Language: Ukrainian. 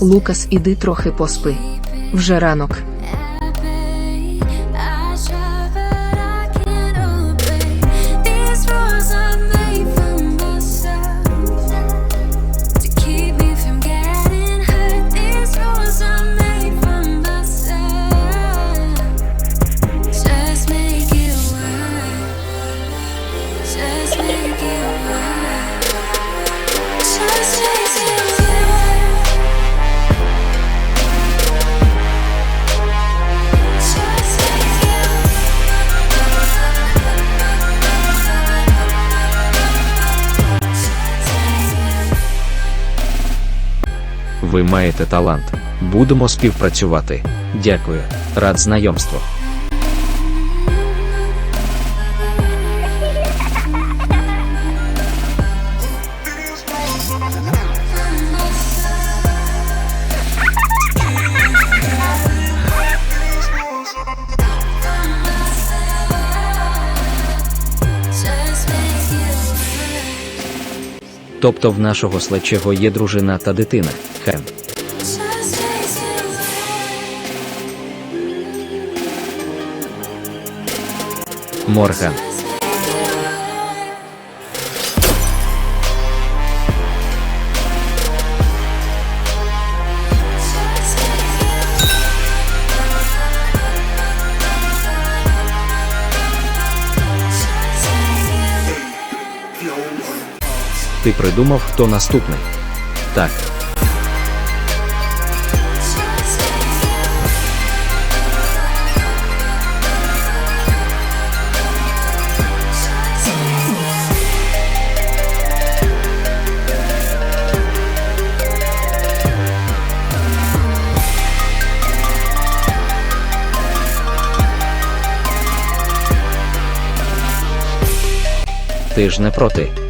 Лукас, іди трохи поспи. Вже ранок. Ви маєте талант. Будемо співпрацювати. Дякую. Рад знайомству. Тобто в нашого слечого є дружина та дитина. Work. Морган. Just Ти придумав, хто наступний? Так. Ти ж не проти.